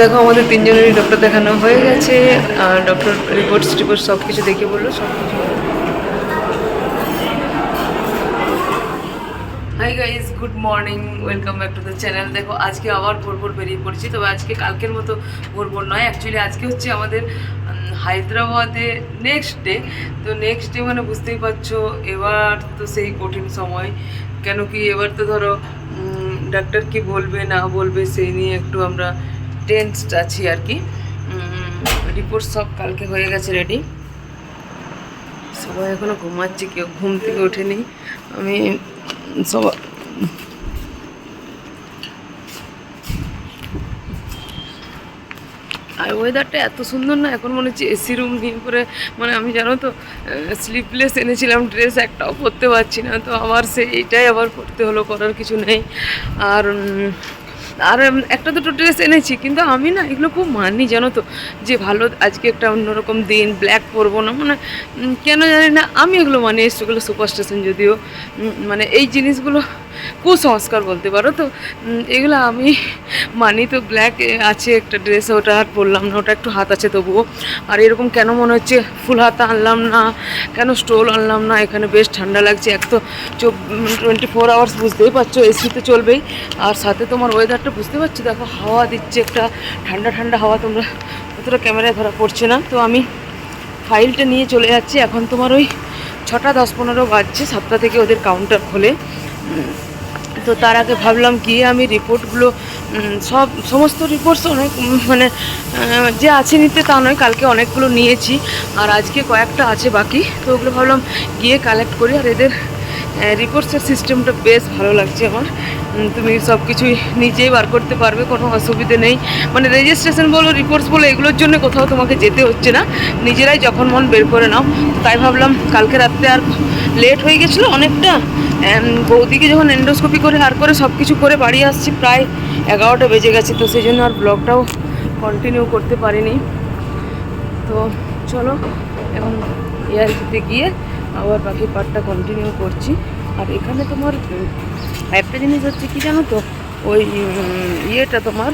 দেখো, আমাদের তিনজনেরই ডক্টর দেখানো হয়ে গেছে। আর ডক্টর রিপোর্টস টিপোর্ট সব কিছু দেখে বলল সব কিছু hi guys good morning welcome back to the channel দেখো, আজকে আবার ভোর ভোর বেরিয়ে পড়ছি, তবে আজকে কালকের মতো ভোর ভোর নয়। অ্যাকচুয়ালি আজকে হচ্ছে আমাদের হায়দ্রাবাদে নেক্সট ডে তো নেক্সট ডে মানে বুঝতেই পারছ, এবার তো সেই কঠিন সময়। কেন কি, এবার তো ধরো ডাক্তার কি বলবে, না বলবে, সেই নিয়ে একটু আমরা টেন্সড আছি আর কি। রিপোর্ট সব কালকে হয়ে গেছে রেডি সবাই এখনও ঘুমাচ্ছে, কেউ ঘুম থেকে ওঠেনি। আমি সবাই আর ওয়েদারটা এত সুন্দর না, এখন মনে হচ্ছে এসি রুম নিয়ে করে মানে আমি জানো তো স্লিপলেস এনেছিলাম ড্রেস একটাও পরতে পারছি না। তো আমার সেইটাই আবার পরতে হলো, করার কিছু নেই। আর আর একটা দুটো ড্রেস এনেছি, কিন্তু আমি না এগুলো খুব মানি, জানো তো? যে ভালো আজকে একটা অন্যরকম দিন ব্ল্যাক পরবো না মানে কেন জানি না, আমি এগুলো মানি, এসছি এগুলো সুপারস্টেশন যদিও মানে এই জিনিসগুলো কুসংস্কার বলতে পারো। তো এগুলো আমি মানি। তো ব্ল্যাক আছে একটা ড্রেস ওটা আর পরলাম না, ওটা একটু হাত আছে তবুও। আর এরকম কেন মনে হচ্ছে ফুল হাতা আনলাম না? কেন স্টোল আনলাম না? এখানে বেশ ঠান্ডা লাগছে। এক তো টোয়েন্টি ফোর আওয়ার্স বুঝতেই পারছ এসি তো চলবেই। আর সাথে তোমার ওয়েদারটা বুঝতে পারছ? দেখো, হাওয়া দিচ্ছে একটা ঠান্ডা ঠান্ডা হাওয়া। তোমরা অতটা ক্যামেরায় ধরা পড়ছে না। তো আমি ফাইলটা নিয়ে চলে যাচ্ছি। এখন তোমার ওই ছটা, দশ, পনেরো বাজছে। সাতটা থেকে ওদের কাউন্টার খোলে। তো তার আগে ভাবলাম গিয়ে আমি রিপোর্টগুলো সব, সমস্ত রিপোর্টস অনেক মানে যে আছে নিতে তা নয়, কালকে অনেকগুলো নিয়েছি। আর আজকে কয়েকটা আছে বাকি, তো ওগুলো ভাবলাম গিয়ে কালেক্ট করি। আর এদের রিপোর্টসের সিস্টেমটা বেশ ভালো লাগছে আমার। তুমি সব কিছুই নিজেই বার করতে পারবে, কোনো অসুবিধে নেই। মানে রেজিস্ট্রেশন বলো রিপোর্টস বলো, এগুলোর জন্য কোথাও তোমাকে যেতে হচ্ছে না। নিজেরাই যখন মন বের করে নাও। তাই ভাবলাম কালকে রাত্রে আর লেট হয়ে গেছিল অনেকটা। বৌদিকে যখন এন্ডোস্কোপি করে আর করে সব কিছু করে বাড়ি আসছি প্রায় এগারোটা বেজে গেছে, তো সেই জন্য আর ব্লগটাও কন্টিনিউ করতে পারিনি। তো চলো, এখন এয়ারপিতে গিয়ে আবার বাকি পার্টটা কন্টিনিউ করছি। আর এখানে তোমার একটা জিনিস হচ্ছে কি জানো তো? ওই ইয়েটা তোমার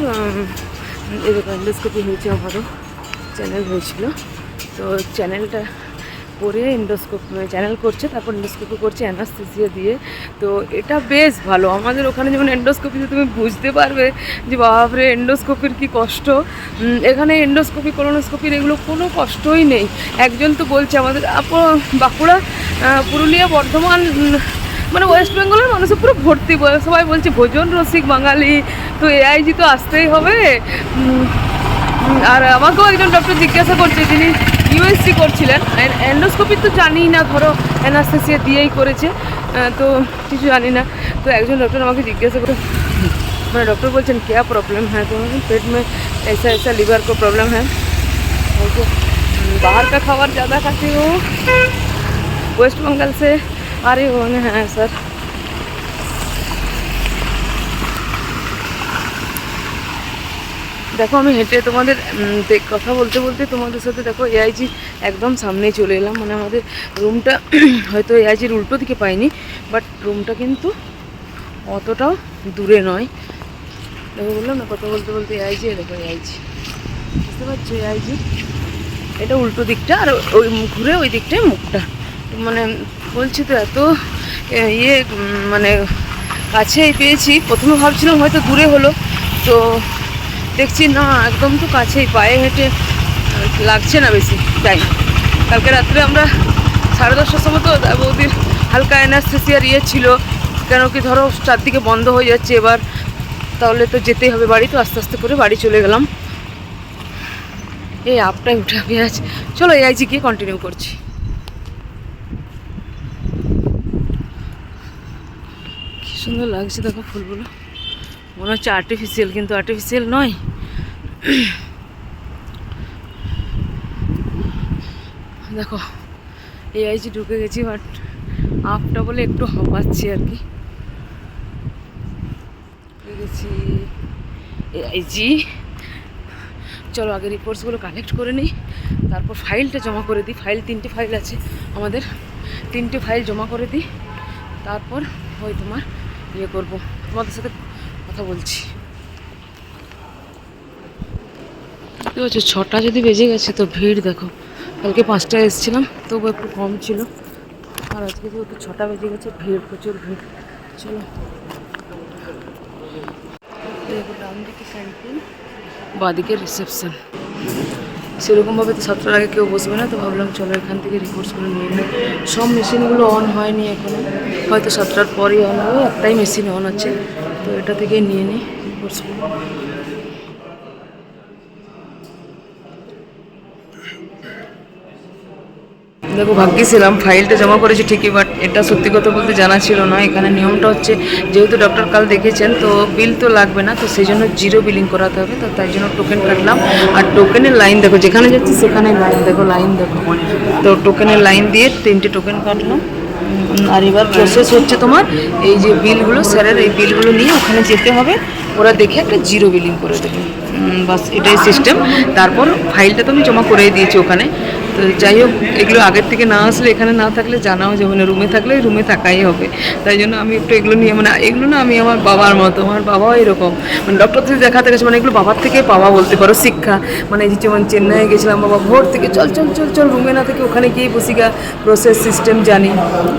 এরকম এন্ডোস্কোপি হয়েছে আমারও চ্যানেল হয়েছিল। তো চ্যানেলটা করে এন্ডোস্কোপ চ্যানেল করছে, তারপর এন্ডোস্কোপি করছে অ্যানাস্থেসিয়া দিয়ে। তো এটা বেশ ভালো। আমাদের ওখানে যেমন এন্ডোস্কোপিতে তুমি বুঝতে পারবে যে বাপরে এন্ডোস্কোপির কি কষ্ট। এখানে এন্ডোস্কোপি কোলোনোস্কোপির এগুলো কোনো কষ্টই নেই। একজন তো বলছে আমাদের বাঁকুড়া পুরুলিয়া, বর্ধমান মানে ওয়েস্ট বেঙ্গলের মানুষের পুরো ভর্তি সবাই বলছে ভোজন রসিক বাঙালি। তো এআইজি তো আসতেই হবে। আর আমাকেও একজন ডক্টর জিজ্ঞাসা করছে, যিনি ইউএসসি করছিলেন। অ্যান্ডোস্কোপি তো জানি না, ধরো অ্যানাস্থেসিয়া দিয়েই করেছে। তো কিছু জানি না। তো একজন ডক্টর আমাকে জিজ্ঞাসা করে মানে ডক্টর বলছেন কে প্রবলেম হ্যাঁ? তো পেট মে এসা এসা লিভার কো প্রবলেম হ্যাঁ? বাহার का খাবার জাদা खाते ও ওয়েস্ট বেঙ্গল সে আরে रहे हो হ্যাঁ, হ্যাঁ, দেখো, আমি হেঁটে তোমাদের কথা বলতে বলতে তোমাদের সাথে দেখো এআইজি একদম সামনে চলে এলাম। মানে আমাদের রুমটা হয়তো এআইজির উল্টো দিকে পাইনি বাট রুমটা কিন্তু অতটাও দূরে নয়। দেখো, বললাম না, কথা বলতে বলতে এআইজি দেখো এআইজি বুঝতে পারছ এআইজি এটা উল্টো দিকটা, আর ওই ঘুরে ওই দিকটাই মুখটা। মানে বলছি তো, এত ইয়ে মানে কাছেই পেয়েছি। প্রথমে ভাবছিলাম হয়তো দূরে হলো। তো দেখছি, না, একদম তো কাছেই, পায়ে হেঁটে লাগছে না বেশি টাইম কালকে রাত্রে আমরা সাড়ে দশটার সময় তো বৌদির হালকা অ্যানাস্থেসিয়ার ইয়ে ছিল, কেন কি ধরো চারদিকে বন্ধ হয়ে যাচ্ছে এবার, তাহলে তো যেতেই হবে বাড়ি, তো আস্তে আস্তে করে বাড়ি চলে গেলাম। এই আপটাই উঠে আজ, চলো এআইজি গিয়ে কন্টিনিউ করছি। কি সুন্দর লাগছে দেখো ফুলগুলো। মনে হচ্ছে আর্টিফিশিয়াল কিন্তু আর্টিফিশিয়াল নয়। দেখো এআইজি ঢুকে গেছি বাট আপটা বলে একটু হাঁপাচ্ছি আর কি। গেছি। এআইজি চলো, আগে রিপোর্টসগুলো কালেক্ট করে নিই। তারপর ফাইলটা জমা করে দিই। ফাইল তিনটে ফাইল আছে আমাদের। তিনটে ফাইল জমা করে দিই। তারপর ওই তোমার ইয়ে করব। তোমাদের সাথে কথা বলছি। পাচ্ছ ছটা যদি বেজে গেছে তো ভিড় দেখো। কালকে পাঁচটায় এসেছিলাম, তবু একটু কম ছিল। আর আজকে যেহেতু ছটা বেজে গেছে, ভিড়, প্রচুর ভিড়। চলো। বাদিকে রিসেপশন সেরকমভাবে তো সাতটার আগে কেউ বসবে না, তো ভাবলাম চলো এখান থেকে রিপোর্টসগুলো নিয়ে নিই। সব মেশিনগুলো অন হয়নি এখনও। হয়তো সাতটার পরেই অন হবে, একটাই মেশিন অন আছে। তো এটা থেকে নিয়ে নিই। দেখো ভাগ্যিছিলাম ফাইলটা জমা করেছি ঠিকই বাট এটা সত্যি কথা বলতে জানা ছিল না। এখানে নিয়মটা হচ্ছে, যেহেতু ডক্টর কাল দেখেছেন, তো বিল তো লাগবে না, তো সেই জন্য জিরো বিলিং করাতে হবে। তো তাই জন্য টোকেন কাটলাম। আর টোকেনের লাইন দেখো, যেখানে যাচ্ছি সেখানে লাইন দেখো লাইন দেখো। তো টোকেনের লাইন দিয়ে তিনটে টোকেন কাটলাম। আর এবার প্রসেস হচ্ছে তোমার এই যে বিলগুলো, স্যারের এই বিলগুলো নিয়ে ওখানে যেতে হবে। ওরা দেখে একটা জিরো বিলিং করে দেবে। বাস এটাই সিস্টেম তারপর ফাইলটা তো আমি জমা করেই দিয়েছি ওখানে। যাই হোক, এগুলো আগের থেকে না আসলে এখানে না থাকলে জানাও যাবে না রুমে থাকলে রুমে থাকাই হবে। তাই জন্য আমি একটু এগুলো নিয়ে মানে এগুলো না আমি আমার বাবার মতো, আমার বাবাও এরকম। মানে ডক্টর থেকে দেখাতে গেছে মানে এগুলো বাবার থেকে পাওয়া বলতে পারো, শিক্ষা। মানে এই যে যেমন চেন্নাইয়ে গেছিলাম, বাবা ভোর থেকে চল চল চল চল রুমে না থেকে ওখানে গিয়ে বসি গা প্রসেস সিস্টেম জানি।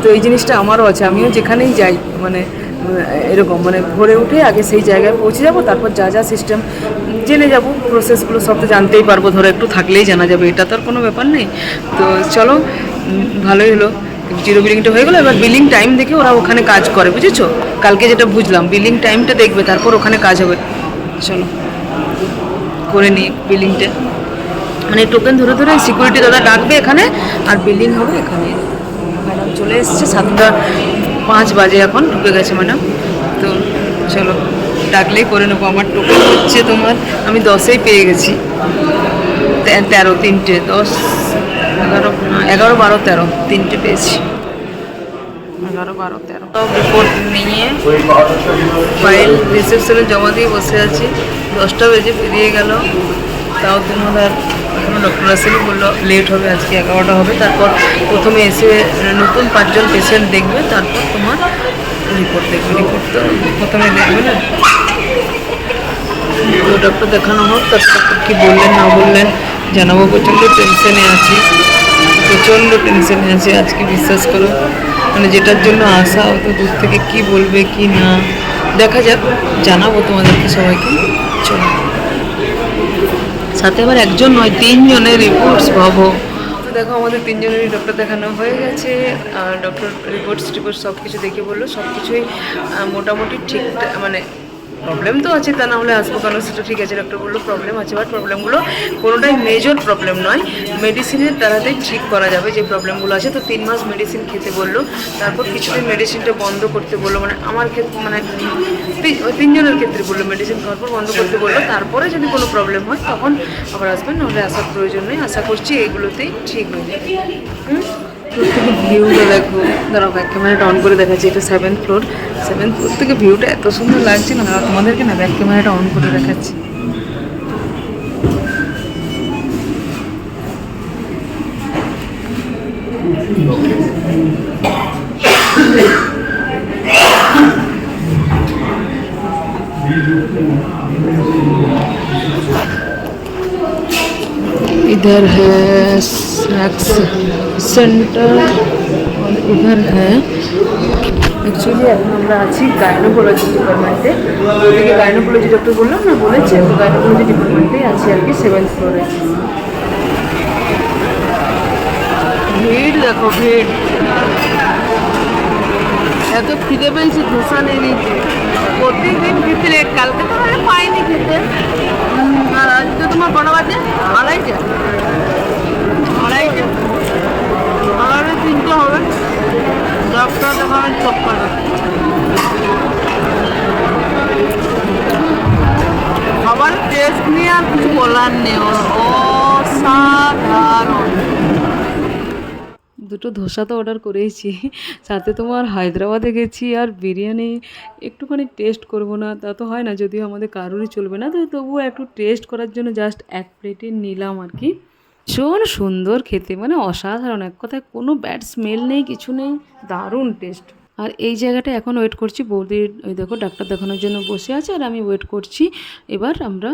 তো এই জিনিসটা আমারও আছে, আমিও যেখানেই যাই মানে এরকম মানে ভোরে উঠে আগে সেই জায়গায় পৌঁছে যাব, তারপর যা যা সিস্টেম জেনে যাব প্রসেসগুলো সব তো জানতেই পারব, ধরো একটু থাকলেই জানা যাবে, এটা তো আর কোনো ব্যাপার নেই। তো চলো ভালোই হলো। জিরো বিলিংটা হয়ে গেলো, এবার বিলিং টাইম দেখে ওরা ওখানে কাজ করে, বুঝেছ? কালকে যেটা বুঝলাম বিলিং টাইমটা দেখবে, তারপর ওখানে কাজ হবে। চলো, করে নিই বিলিংটা মানে টোকেন ধরে ধরে সিকিউরিটি দাদা ডাকবে এখানে, আর বিল্ডিং হবে এখানে। ম্যাডাম চলে এসছে সাতটা পাঁচ বাজে এখন, ঢুকে গেছে ম্যাডাম তো চলো, ডাকলেই করে নেব, আমার টোকেন হচ্ছে তোমার, আমি দশেই পেয়ে গেছি। তেরো, তিনটে, দশ, এগারো এগারো, বারো, তেরো, তিনটে পেয়েছি। এগারো, বারো রিপোর্ট নিয়ে ফাইল রিসেপশনে জমা দিয়ে বসে আছি। দশটা বেজে ফিরিয়ে গেল। তাও তোমার এখনও ডক্টর আসেনি, বলল লেট হবে, আজকে এগারোটা হবে। তারপর প্রথমে এসে নতুন পাঁচজন পেশেন্ট দেখবে, তারপর তোমার রিপোর্ট দেখবে। রিপোর্ট তো প্রথমে দেখবে না। ডক্টর দেখানো হোক, তারপর কী বললেন, না বললেন, জানাব। প্রচণ্ড টেনশনে আছি, প্রচণ্ড টেনশনে আছি, আজকে বিশ্বাস করো। মানে যেটার জন্য আসা অত দূর থেকে কি বলবে, কি না। দেখা যাক, জানাব তোমাদেরকে সবাইকে। সাথে আবার একজন নয়, তিনজনের রিপোর্টস ভাবো। দেখো, আমাদের তিনজনেরই ডক্টর দেখানো হয়ে গেছে। ডক্টর রিপোর্টস টিপোর্টস সব কিছু দেখে বলল। সব কিছুই মোটামুটি ঠিক মানে প্রবলেম তো আছে তা না হলে আসব কেন? সেটা ঠিক আছে ডক্টর বলল প্রবলেম আছে। বাট প্রবলেমগুলো কোনোটাই মেজর প্রবলেম নয়। মেডিসিনের দ্বারাতেই ঠিক করা যাবে যে প্রবলেমগুলো আছে। তো তিন মাস মেডিসিন খেতে বলল, তারপর কিছুদিন মেডিসিনটা বন্ধ করতে বলল। মানে আমার ক্ষেত্রে মানে তিনজনের ক্ষেত্রে বলল মেডিসিন খাওয়ার পর বন্ধ করতে বলল। তারপরে যদি কোনো প্রবলেম হয়, তখন আবার আসবেন। নাহলে আসার প্রয়োজন নেই। আশা করছি এইগুলোতেই ঠিক হয়ে যাবে হুম? থেকে ভিউটা দেখো দাঁড়াও ব্যাক ক্যামেরাটা অন করে দেখাচ্ছি এটা সেভেন্থ ফ্লোর সেভেন্থ ফ্লোর থেকে ভিউটা এত সুন্দর লাগছে না দাঁড়াও, তোমাদেরকে না ব্যাক ক্যামেরাটা অন করে দেখাচ্ছি इधर है स्नैक्स सेंटर और इधर है অ্যাকচুয়ালি এখন আমরা আছি গাইনোকোলজি ডিপার্টমেন্টে ওদিকে গাইনোকোলজি ডক্টর বললাম না বলেছে তো গাইনোকোলজি ডিপার্টমেন্টেই আছি আর কি সেভেন্থ ফ্লোরে ভিড় দেখো ভিড় এত খিদে পেয়েছি ধোসা নিয়ে নিয়েছি প্রতিদিন খেতে লেট কালকে তো মানে পাইনি খেতে উম, আর আজকে তোমার কটা বাজে আড়াইটে আড়াইটে তিনটে হবে। চক্কর খাবার টেস্ট নিয়ে আর কিছু বলার নেই। অসাধারণ। দুটো ধোসা তো অর্ডার করেইছি। সাথে তোমার হায়দ্রাবাদে গেছি আর বিরিয়ানি একটুখানি টেস্ট করব না। তা তো হয় না, যদিও আমাদের কারোরই চলবে না। তো তবুও একটু টেস্ট করার জন্য জাস্ট এক প্লেটে নিলাম আর কি। ভীষণ সুন্দর খেতে মানে অসাধারণ। এক কথায় কোনো ব্যাড স্মেল নেই, কিছু নেই, দারুণ টেস্ট আর এই জায়গাটা এখন ওয়েট করছি বৌদির, ওই দেখো ডাক্তার দেখানোর জন্য বসে আছে, আর আমি ওয়েট করছি এবার আমরা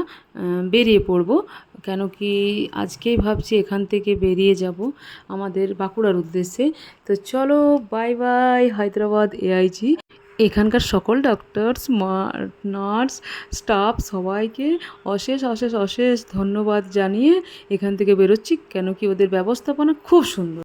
বেরিয়ে পড়ব। কেন কি আজকেই ভাবছি এখান থেকে বেরিয়ে যাব আমাদের বাঁকুড়ার উদ্দেশ্যে। তো চলো বাই বাই হায়দ্রাবাদ এআইজি এখানকার সকল ডক্টরস নার্স স্টাফ সবাইকে অশেষ অশেষ অশেষ ধন্যবাদ জানিয়ে এখান থেকে বেরোচ্ছি। কেন কি ওদের ব্যবস্থাপনা খুব সুন্দর।